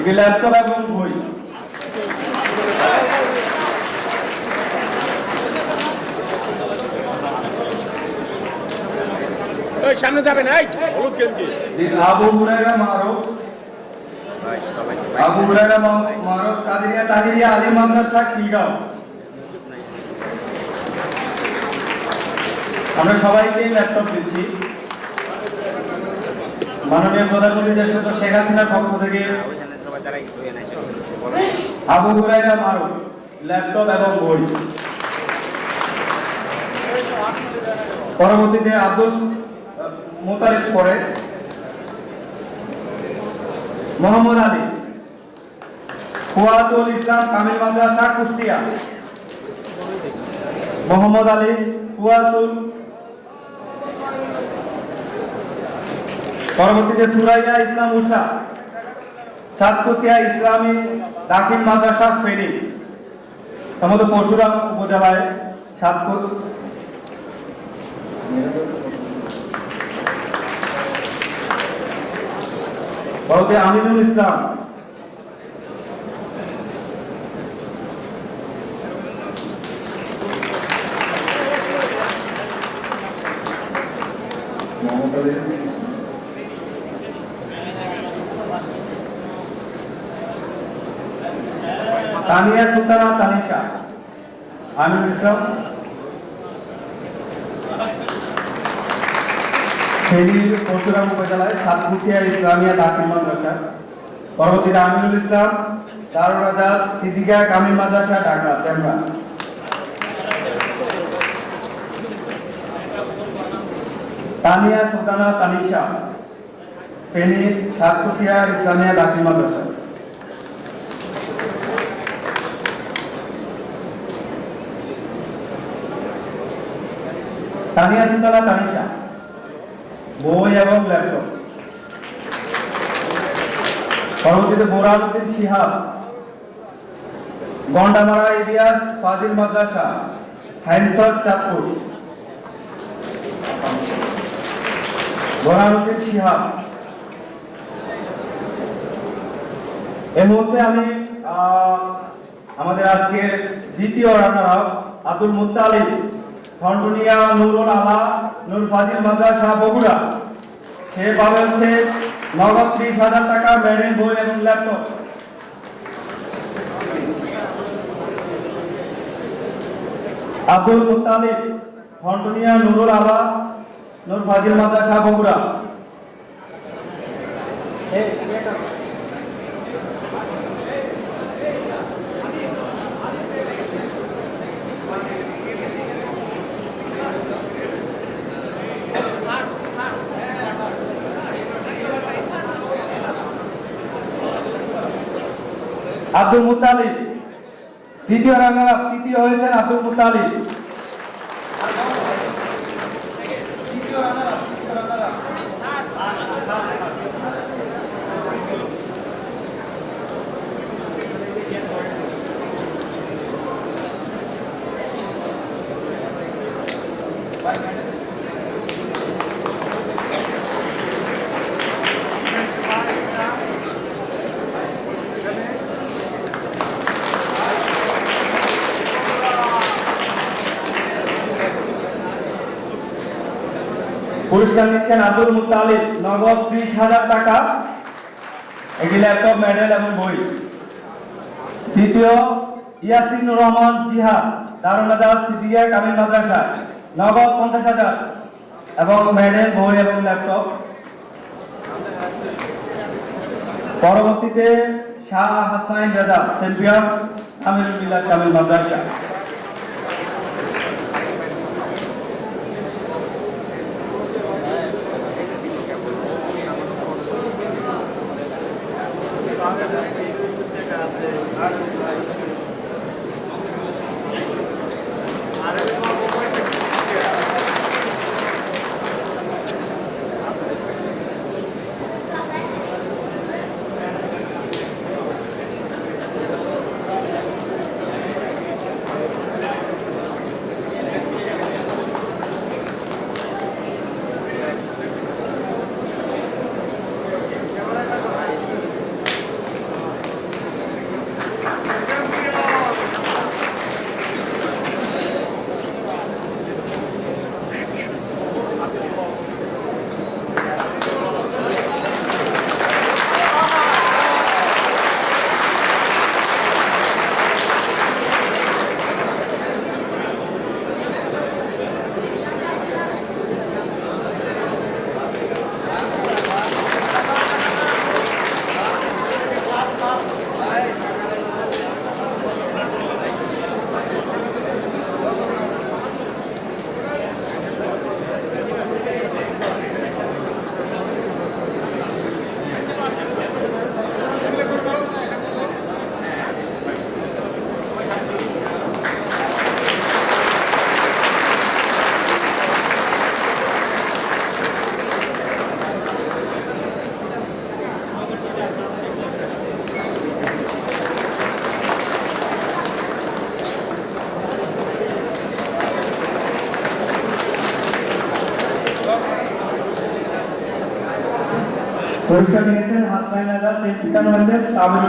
এটি ল্যাপটপ এবং বই সামনে যাবেন হলুদ গেঞ্জি। This Abu Huraira Abu Hurairah মা- কাদেরিয়া তাহিরিয়া আলী মাদ্রাসা খিলগাঁও। আমরা সবাইকে ল্যাপটপ দিচ্ছি। মাননীয় প্রধানমন্ত্রী দেশ শেখ হাসিনার পক্ষ থেকে আবু হুরায়রা মারুফ, ল্যাপটপ এবং বই। পরবর্তীতে আব্দুল মোতারিফ পরে মোহাম্মদ আলী। ফুয়াদুল ইসলাম কামিল মাদ্রাসা, কুষ্টিয়া। মোহাম্মদ আলী ফুয়াদুল পরবর্তীতে সুরাইয়া ইসলাম উষা। চাঁদকুচিয়া ইসলামী দাখিল মাদ্রাসা ফেনী আমাদের পরশুরাম উপজেলায় চাঁদপুর পরবর্তী আমিনুল ইসলাম। তানিয়া সুলতানা তানিশা আমিনুল ইসলাম ফেনী পরশুরাম উপজেলায় সাতকুচিয়া ইসলামিয়া দাখিল মাদ্রাসা। পরবর্তীতে আমিনুল ইসলাম, দারুল আজাদ, সিদ্দিকা কামিল মাদ্রাসা, ঢাকা ক্যামেরা তানিয়া সুলতানা তানিশা ফেনী, সাতকুচিয়া ইসলামিয়া দাখিল মাদ্রাসা। তানিয়া সুলতানা, তানিশা। বই এবং ল্যাপটপ। পরবর্তীতে বোরানুদ্দিন শিহাব। গন্ডামারা ইলিয়াস ফাজিল মাদ্রাসা হ্যান্ডসর চাঁদপুর। বোরানুদ্দিন শিহাব। এর মধ্যে আমি আমাদের আজকে দ্বিতীয় রানার আব্দুল মুত্তালিব। খন্ডনিয়া নুরুল আলা নূর ফাজিল মাদ্রাসা, বগুড়া। সে পাবে হচ্ছে নগদ ত্রিশ হাজার টাকা মেডেল বই এবং ল্যাপটপ আব্দুল মুত্তালিব খন্ডনিয়া নুরুল আলা নূর ফাজিল মাদ্রাসা, বগুড়া। আব্দুল মুতালিব দ্বিতীয় রানার আপ তৃতীয় হয়েছেন আব্দুল মুতালিব পুরস্কার নিচ্ছেন আব্দুল মুতালিব, নগদ ত্রিশ হাজার টাকা। একটি ল্যাপটপ মেডেল এবং বই। তৃতীয় ইয়াসিন রহমান সিদ্দিয়া কামিল মাদ্রাসা, নগদ পঞ্চাশ হাজার। এবং মেডেল বই এবং ল্যাপটপ। পরবর্তীতে শাহ হাসান রাজা চ্যাম্পিয়ন আমিরুল মিলাদ কামিল মাদ্রাসা। আছে আর পুরস্কার নিয়েছেন হাসনাইন আজাদ চেষ্টা হয়েছে তামিল